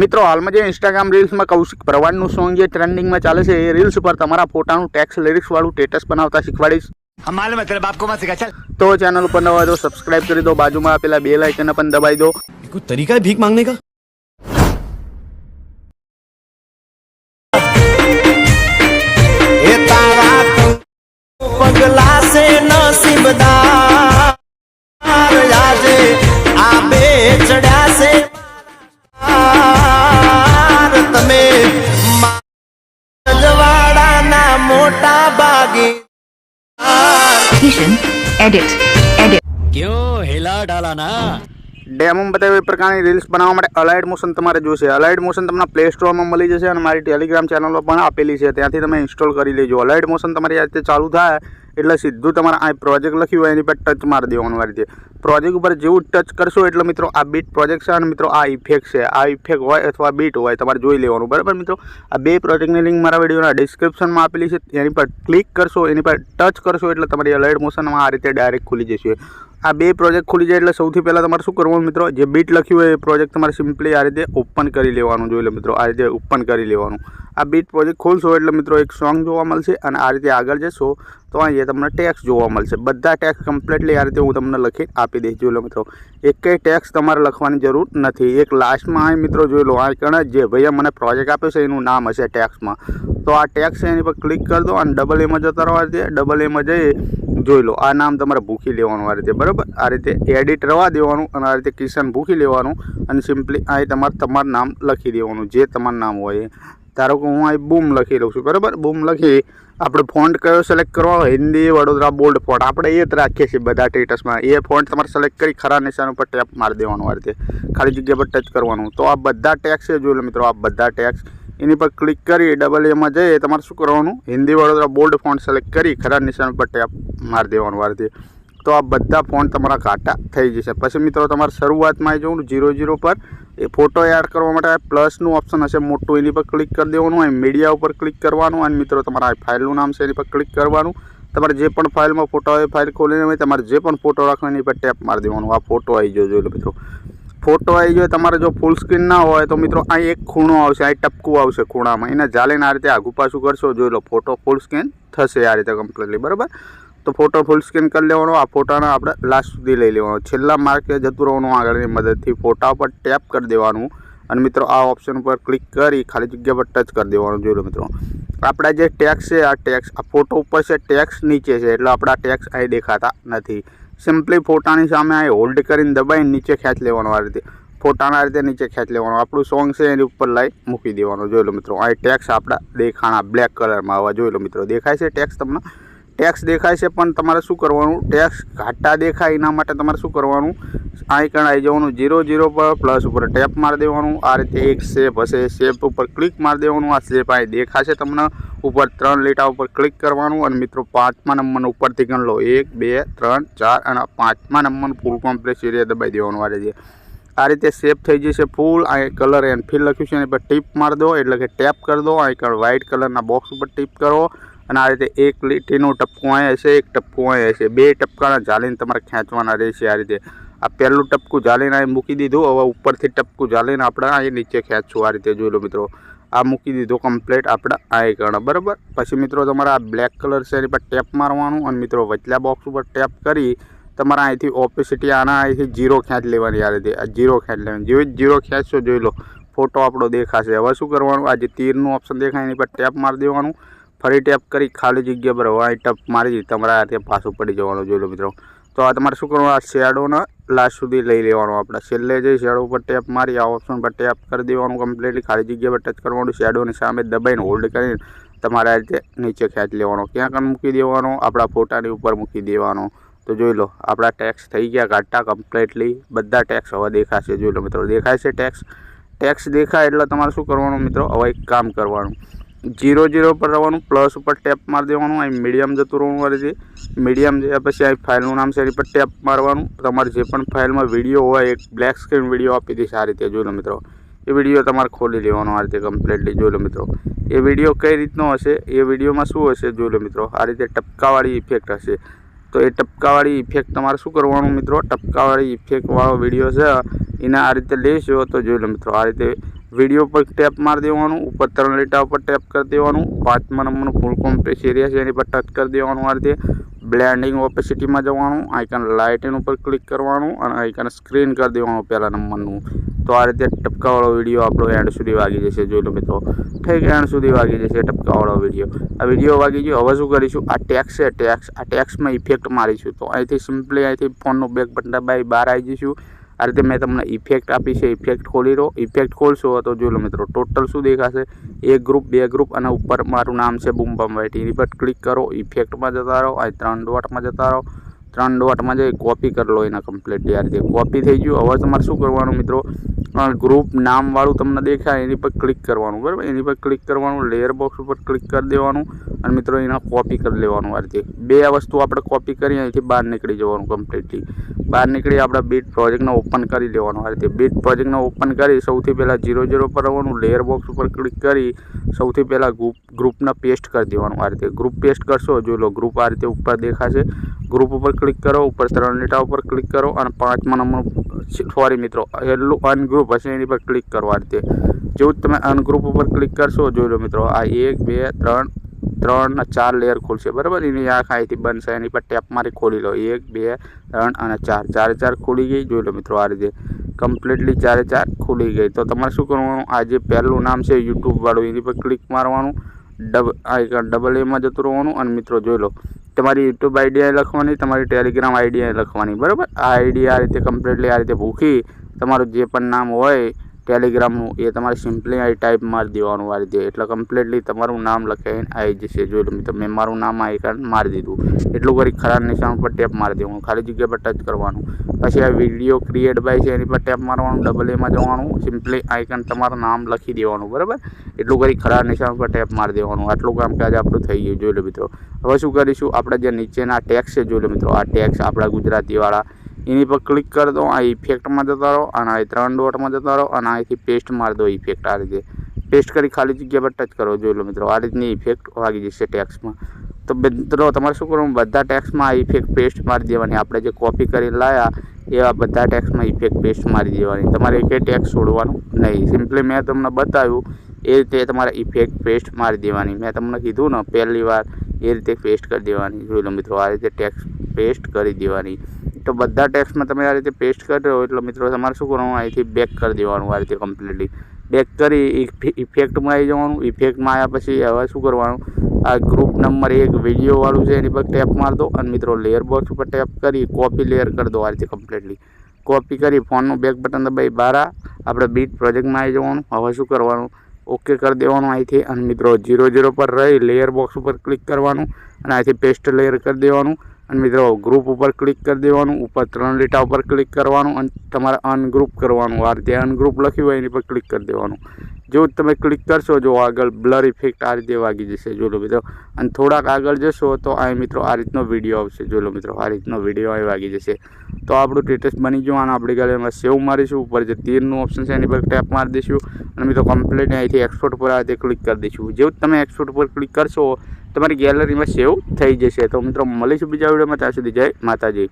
મિત્રો હાલમાં જે ઇન્સ્ટાગ્રામ રીલ્સમાં કૌશિક પ્રવાળનું સોંગ જે ટ્રેન્ડિંગમાં ચાલે છે એ રીલ્સ પર તમારા ફોટાનું ટેક્સ લિરિક્સ વાળું સ્ટેટસ બનાવતા શીખવાડીશ. તો ચેનલ ઉપર નવા દો સબસ્ક્રાઇબ કરી દો બાજુમાં આપેલા બે લાઇકન પણ દબાઈ દો. તરીકા ભીખ માંગને કા? મોટા બાગે એડિટ એડિટ ક્યો હેલા ડાલા ડેમોમાં બતાવ્યા એ પ્રકારની રીલ્સ બનાવવા માટે અલાઇડ મોશન તમારે જોશે. અલાઇડ મોશન તમને પ્લે સ્ટોરમાં મળી જશે અને મારી ટેલિગ્રામ ચેનલો પણ આપેલી છે. ત્યાંથી તમે ઇન્સ્ટોલ કરી લેજો. અલાઇડ મોશન તમારી આ રીતે ચાલુ થાય એટલે સીધું તમારે આ પ્રોજેક્ટ લખ્યું હોય એની પર ટચ મારી દેવાનું આ રીતે. પ્રોજેક્ટ ઉપર જેવું ટચ કરશો એટલે મિત્રો આ બીટ પ્રોજેક્ટ છે અને મિત્રો આ ઇફેક્ટ છે. આ ઇફેક્ટ હોય અથવા બીટ હોય તમારે જોઈ લેવાનું. બરાબર મિત્રો? આ બે પ્રોજેક્ટની લિંક મારા વિડીયોના ડિસ્ક્રિપ્શનમાં આપેલી છે. એની પર ક્લિક કરશો, એની પર ટચ કરશો એટલે તમારી અલાઇડ મોશનમાં આ રીતે ડાયરેક્ટ ખુલી જશે. આ બે પ્રોજેક્ટ ખુલી જાય એટલે સૌથી પહેલાં તમારે શું કરવાનું મિત્રો? જે બીટ લખ્યું હોય એ પ્રોજેક્ટ તમારે સિમ્પલી આ રીતે ઓપન કરી લેવાનું. જોઈ લો મિત્રો, આ રીતે ઓપન કરી લેવાનું. આ બીટ પ્રોજેક્ટ ખોલશો એટલે મિત્રો એક સોંગ જોવા મળશે અને આ રીતે આગળ જશો તો અહીંયા તમને ટેક્સ જોવા મળશે. બધા ટેક્સ કમ્પ્લીટલી આ રીતે હું તમને લખી આપી દઈશ. જોઈ લો મિત્રો, એકેય ટેક્સ તમારે લખવાની જરૂર નથી. એક લાસ્ટમાં અહીં મિત્રો જોઈ લો, આ કણ જે ભૈયા મને પ્રોજેક્ટ આપ્યો છે એનું નામ હશે ટેક્સમાં તો આ ટેક્સ એની પર ક્લિક કરી દો અને ડબલ એમાં જતા રહો આ રીતે. ડબલ એમાં જઈ જોઈ લો, આ નામ તમારે ભૂખી લેવાનું આ રીતે, બરાબર? આ રીતે એડિટ રવા દેવાનું અને આ રીતે કિશન ભૂખી લેવાનું અને સિમ્પલી અહીં તમારે તમારું નામ લખી દેવાનું, જે તમારું નામ હોય ધારો કે હું અહીં બૂમ લખી લઉં છું, બરાબર? બૂમ લખી આપણે ફોન્ટ કયો સિલેક્ટ કરવાનો હિન્દી, વડોદરા બોલ્ડ ફોન્ટ આપણે એ જ રાખીએ છીએ બધા ટેટસમાં એ ફોન્ટ તમારે સિલેક્ટ કરી ખરા નિશાન ઉપર ટેપ મારી દેવાનું આ રીતે ખાલી જગ્યા પર ટચ કરવાનું. તો આ બધા ટેક્સ જોઈ લો મિત્રો, આ બધા ટેક્સ એની પર ક્લિક કરી ડબલ એમાં જઈએ, તમારે શું કરવાનું? Hindi, Vadodara bold font select કરી ખરા નિશાન ઉપર ટેપ મારી દેવાનું આ રીતે તો આ બધા ફોન્ટ તમારા ઘાટા થઈ જશે. પછી મિત્રો, તમારે શરૂઆતમાં જવાનું જીરો જીરો પર એ ફોટો એડ કરવા માટે પ્લસનું ઓપ્શન હશે. મોટું એની પર ક્લિક કરી દેવાનું. અહીં મીડિયા ઉપર ક્લિક કરવાનું. અને મિત્રો, તમારા ફાઇલનું નામ છે, એની પર ક્લિક કરવાનું. તમારે જે પણ ફાઇલમાં ફોટો હોય ફાઇલ ખોલીને હોય તમારે જે પણ ફોટો રાખવાનો એની પર ટેપ મારી દેવાનું. આ ફોટો આવી ગયો, જોઈ લો મિત્રો. ફોટો આવી જાય તમારે જો ફૂલ સ્ક્રીન ના હોય, તો મિત્રો અહીં એક ખૂણો આવશે અહીં ટપકું આવશે ખૂણામાં. એને જાલીને આ રીતે આગુ પાછું કરશો, જોઈ લો ફોટો ફૂલ સ્ક્રીન થશે આ રીતે કમ્પ્લીટલી બરાબર? તો ફોટો ફૂલ સ્કેન કરી લેવાનો. આ ફોટાને આપણે લાસ્ટ સુધી લઈ લેવાનો. છેલ્લા માર્કે જતું રહેવાનું આગળની મદદથી ફોટા પર ટેપ કરી દેવાનું. અને મિત્રો, આ ઓપ્શન ઉપર ક્લિક કરી ખાલી જગ્યા પર ટચ કરી દેવાનું. જોઈ લો મિત્રો. આપણા જે ટેક્સ છે, આ ટેક્સ આ ફોટો ઉપર છે ટેક્સ નીચે છે. એટલે આપણા ટેક્સ અહીં દેખાતા નથી. સિમ્પલી ફોટાની સામે અહીં હોલ્ડ કરીને દબાઈને નીચે ખેંચ લેવાનો આ રીતે. ફોટાના રીતે નીચે ખેંચ લેવાનો. આપણું સોંગ છે એની ઉપર લાઈ મૂકી દેવાનું. જોઈ લો મિત્રો, અહીં ટેક્સ આપણા દેખાણા બ્લેક કલરમાં આવવા જોઈ લો મિત્રો, દેખાય છે ટેક્સ તમને? ટેક્સ દેખાય છે, પણ તમારે શું કરવાનું? ટેક્સ ઘાટા દેખાય, એના માટે તમારે શું કરવાનું? આઈકણ આવી જવાનું જીરો જીરો પર પ્લસ ઉપર ટેપ મારી દેવાનું. આ રીતે એક શેપ હશે શેપ ઉપર ક્લિક મારી દેવાનું. આ શેપ અહીં દેખાશે તમને. ઉપર ત્રણ લીટા ઉપર ક્લિક કરવાનું. અને મિત્રો, પાંચમા નંબર ઉપરથી ગણ લો. એક, બે, ત્રણ, ચાર અને પાંચમા નંબર ફૂલ કોમ્પ્રેસ એરિયા દબાઈ દેવાનું આ રીતે. આ રીતે સેફ થઈ જશે ફૂલ અહીં કલર એન્ડ ફિલ લખ્યું છે, એની પર ટીપ મારી દો. એટલે કે ટેપ કરી દો. અહીં વ્હાઇટ કલરના બોક્સ ઉપર ટીપ કરો. અને આ રીતે એક લીટીનું ટપકું અહીંયા હશે એક ટપકું અહીં હશે બે ટપકાના જાળીને તમારે ખેંચવાના રહેશે આ રીતે. આ પહેલું ટપકું જાળીને અહીં મૂકી દીધું, હવે ઉપરથી ટપકું જાળીને આપણે અહીં નીચે ખેંચશું આ રીતે, જોઈ લો મિત્રો. આ મૂકી દીધું કમ્પ્લેટ આપણે આ કરણ બરાબર? પછી મિત્રો તમારે આ બ્લેક કલર છે એની પર ટેપ મારવાનું અને મિત્રો વચલા બોક્સ ઉપર ટેપ કરી તમારે અહીંથી ઓપોસિટી આના અહીંથી જીરો ખેંચ લેવાની આ રીતે, આ જીરો ખેંચ લેવાની. જેવી જ જીરો ખેંચશો જોઈ લો. ફોટો આપણો દેખાશે. હવે શું કરવાનું? આ જે તીરનું ઓપ્શન દેખાય એની પર ટેપ મારી દેવાનું. ફરી ટેપ કરી ખાલી જગ્યા પર હવા ટપ મારી તમારા ત્યાં પાછું પડી જવાનું જોઈ લો મિત્રો. તો આ તમારે શું કરવાનું? આ શેડોને લાસ્ટ સુધી લઈ લેવાનું આપણે. છેલ્લે જઈ શેડો ઉપર ટેપ મારી, આ ઓપ્શન પર ટેપ કરી દેવાનું કમ્પ્લીટલી ખાલી જગ્યા પર ટચ કરવાનું શેડોની સામે દબાઈને હોલ્ડ કરીને તમારે આ રીતે નીચે ખેંચી લેવાનો. ક્યાં કાં મૂકી દેવાનો, આપણા ફોટાની ઉપર મૂકી દેવાનો. તો જોઈ લો, આપણા ટેક્સ થઈ ગયા કાઢતા કમ્પ્લીટલી બધા ટેક્સ હવે દેખાશે. જોઈ લો મિત્રો, દેખાય છે ટેક્સ ટેક્સ દેખાય એટલે તમારે શું કરવાનું મિત્રો? હવે એક કામ કરવાનું. જીરો જીરો પર રહેવાનું પ્લસ ઉપર ટેપ મારી દેવાનું, અહીં મીડિયમ જતું રહેવાનું છે મીડિયમ જયા પછી અહીં ફાઇલનું નામ છે, એની પર ટેપ મારવાનું. તમારે જે પણ ફાઇલમાં વીડિયો હોય, એક બ્લેક સ્ક્રીન વીડિયો આપી દઈશ આ રીતે, જોઈ લો મિત્રો. એ વીડિયો તમારે ખોલી લેવાનો આ રીતે કમ્પ્લીટલી જોઈ લો મિત્રો. એ વીડિયો કઈ રીતનો હશે? એ વિડીયોમાં શું હશે, જોઈ લો મિત્રો. આ રીતે ટપકાવાળી ઇફેક્ટ હશે. તો એ ટપકાવાળી ઇફેક્ટ તમારે શું કરવાનું મિત્રો? ટપકાવાળી ઇફેક્ટવાળો વીડિયો છે. એને આ રીતે લેશો તો જોઈ લો મિત્રો, આ રીતે વીડિયો પર ટેપ મારી દેવાનું, ઉપર ત્રણ લીટા ઉપર ટેપ કરી દેવાનું, પાંચમા નંબરનું ફૂલ કોમ્પ્રેસ એરિયા છે, એની પર ટચ કરી દેવાનું આ રીતે. બ્લેન્ડિંગ ઓપેસિટીમાં જવાનું આઇકન લાઇટિંગ ઉપર ક્લિક કરવાનું અને આઇકન સ્ક્રીન કરી દેવાનું પહેલા નંબરનું. તો આ રીતે ટપકાવાળો વીડિયો આપણો એન્ડ સુધી વાગી જશે, જોઈ લો મિત્રો. ઠીક એન્ડ સુધી વાગી જશે ટપકાવાળો વીડિયો. આ વીડિયો વાગી ગયો, હવે શું કરીશું? આ ટેક્સ છે ટેક્સ આ ટેક્સમાં ઇફેક્ટ મારીશું. તો અહીંથી સિમ્પલી અહીંથી ફોનનું બેક બટન દબાવી બહાર આવી જઈશું. આ રીતે મેં તમને ઇફેક્ટ આપી છે. ઇફેક્ટ ખોલી લો ઇફેક્ટ ખોલશો તો જોઈ લો મિત્રો ટોટલ શું દેખાશે? એક ગ્રુપ બે ગ્રુપ અને ઉપર મારું નામ છે બૂમ બમ વાઇટ એની પર ક્લિક કરો. ઇફેક્ટમાં જતા રહો. અહીં ત્રણ ડોટમાં જતા રહો. ત્રણ ડોટમાં જઈ કોપી કરી લો એના કમ્પ્લીટ આ રીતે કોપી થઈ ગયું. હવે તમારે શું કરવાનું મિત્રો? ગ્રુપ નામવાળું તમને દેખાય, એની પર ક્લિક કરવાનું, બરાબર? એની પર ક્લિક કરવાનું લેયર બોક્સ ઉપર ક્લિક કરી દેવાનું અને મિત્રો એના કોપી કરી લેવાનું આ રીતે. બે વસ્તુ આપણે કોપી કરી અહીંથી બહાર નીકળી જવાનું કમ્પ્લીટલી બહાર નીકળી આપણે બીટ પ્રોજેક્ટને ઓપન કરી લેવાનું આ રીતે. બીટ પ્રોજેક્ટને ઓપન કરી સૌથી પહેલાં જીરો જીરો પર આવવાનું લેયર બોક્સ ઉપર ક્લિક કરી સૌથી પહેલાં ગ્રુપ ગ્રુપને પેસ્ટ કરી દેવાનું આ રીતે. ગ્રુપ પેસ્ટ કરશો, જોઈ લો ગ્રુપ આ રીતે ઉપર દેખાશે. ગ્રુપ ઉપર ક્લિક કરો, ઉપર ત્રણ ડેટા ઉપર ક્લિક કરો અને પાંચમા નંબર સોરી મિત્રો એટલું અનગ્રુપ હશે એની પર ક્લિક કરો આ રીતે. જેવું જ તમે અનગ્રુપ ઉપર ક્લિક કરશો, જોઈ લો મિત્રો, આ એક, બે, ત્રણ ત્રણ ચાર લેયર ખુલશે, બરાબર? એની આંખ અહીંથી બનશે એની પર ટેપ મારી ખોલી લો. એક, બે, ત્રણ અને ચાર. ચારે ચાર ખુલી ગઈ, જોઈ લો મિત્રો, આ રીતે. કમ્પ્લીટલી ચારે ચાર ખુલી ગઈ. તો તમારે શું કરવાનું? આ જે પહેલું નામ છે યુટ્યુબવાળું એની પર ક્લિક મારવાનું. ડબ, આ ડબલ એમાં જતું રહેવાનું અને મિત્રો, જોઈ લો તમારી યુટ્યુબ આઈડી લખવાની, તમારી ટેલિગ્રામ આઈડી લખવાની. બરાબર? આ આઈડી આ રીતે કમ્પ્લીટલી આ રીતે ભૂખી તમારું જે પણ નામ હોય ટેલિગ્રામનું એ તમારે સિમ્પલી અહીં ટાઈપ મારી દેવાનું આ રીતે. એટલે કમ્પ્લીટલી તમારું નામ લખાઈને આવી જશે જોઈ લો મિત્રો, મેં મારું નામ આ કારણ મારી દીધું. એટલું કરી ખરા નિશાન પર ટેપ મારી દેવાનું. ખાલી જગ્યા પર ટચ કરવાનું. પછી આ વીડિયો ક્રિએટ બાય છે, એની પર ટેપ મારવાનું ડબલ એમાં જવાનું. સિમ્પલી આઇકન તમારું નામ લખી દેવાનું, બરાબર? એટલું કરી ખરા નિશાન પર ટેપ મારી દેવાનું. આટલું કામ કાજ આપણું થઈ ગયું, જોઈ લો મિત્રો. હવે શું કરીશું? આપણે જે નીચેના ટેક્સ છે, જોઈ લો મિત્રો, આ ટેક્સ આપણા ગુજરાતીવાળા એની પર ક્લિક કરી દો, આ ઇફેક્ટમાં જતા રહો અને અહીં ત્રણ ડોટમાં જતા રહો અને અહીંથી પેસ્ટ મારી દો ઇફેક્ટ આ રીતે. પેસ્ટ કરી ખાલી જગ્યા પર ટચ કરો, જોઈ લો મિત્રો, આ રીતની ઇફેક્ટ વાગી જશે ટેક્સમાં તો મિત્રો, તમારે શું કરવું? બધા ટેક્સમાં આ ઇફેક્ટ પેસ્ટ મારી દેવાની. આપણે જે કોપી કરી લાયા, એવા બધા ટેક્સમાં ઇફેક્ટ પેસ્ટ મારી દેવાની. તમારે એક ટેક્સ છોડવાનું નહીં. સિમ્પલી મેં તમને બતાવ્યું, એ રીતે તમારે ઇફેક્ટ પેસ્ટ મારી દેવાની. મેં તમને કીધું ને, પહેલી વાર એ રીતે પેસ્ટ કરી દેવાની. જોઈ લો મિત્રો, આ રીતે ટેક્સ પેસ્ટ કરી દેવાની. તો બધા ટેક્સમાં તમે આ રીતે પેસ્ટ કર્યો એટલે મિત્રો તમારે શું કરવાનું, અહીંથી બેક કરી દેવાનું આ રીતે કમ્પ્લીટલી બેક કરી ઇફેક્ટમાં આવી જવાનું ઇફેક્ટમાં આવ્યા પછી હવે શું કરવાનું, આ ગ્રુપ નંબર એક વિડીયોવાળું છે એની પર ટેપ માર દો અને મિત્રો લેયર બોક્સ ઉપર ટેપ કરી કોપી લેયર કરી દો આ રીતે કમ્પ્લીટલી કોપી કરી ફોનનું બેક બટન દબાવી, બારા, આપણે બીટ પ્રોજેક્ટમાં આવી જવાનું, હવે શું કરવાનું ઓકે કરી દેવાનું અહીંથી અને મિત્રો જીરો જીરો પર રહી લેયર બોક્સ ઉપર ક્લિક કરવાનું અને અહીંથી પેસ્ટ લેયર કરી દેવાનું. અને મિત્રો ગ્રુપ ઉપર ક્લિક કરી દેવાનું, ઉપર ત્રણ લીટા ઉપર ક્લિક કરવાનું અને તમારે અનગ્રુપ કરવાનું. આ રીતે અનગ્રુપ લખ્યું હોય એની પર ક્લિક કરી દેવાનું. જો તમે ક્લિક કરશો, જો આગળ બ્લર ઇફેક્ટ આ રીતે વાગી જશે જો લો મિત્રો. અને થોડાક આગળ જશો તો આ મિત્રો આ રીતનો વીડિયો આવશે જો લો મિત્રો. આ રીતનો વીડિયો અહીં વાગી જશે. તો આપણું સ્ટેટસ બની ગયું અને આપણી એમાં સેવ મારીશું. ઉપર જે તીરનું ઓપ્શન છે એની પર ટેપ મારી દઈશું. અને મિત્રો કમ્પ્લીટ અહીંથી એક્સપોર્ટ પર આ રીતે ક્લિક કરી દઈશું. જેવું તમે એક્સપોર્ટ પર ક્લિક કરશો તમારી ગેલેરીમાં સેવ થઈ જશે. તો મિત્રો મળીશું બીજા વિડીયોમાં. ત્યાં સુધી જય માતાજી.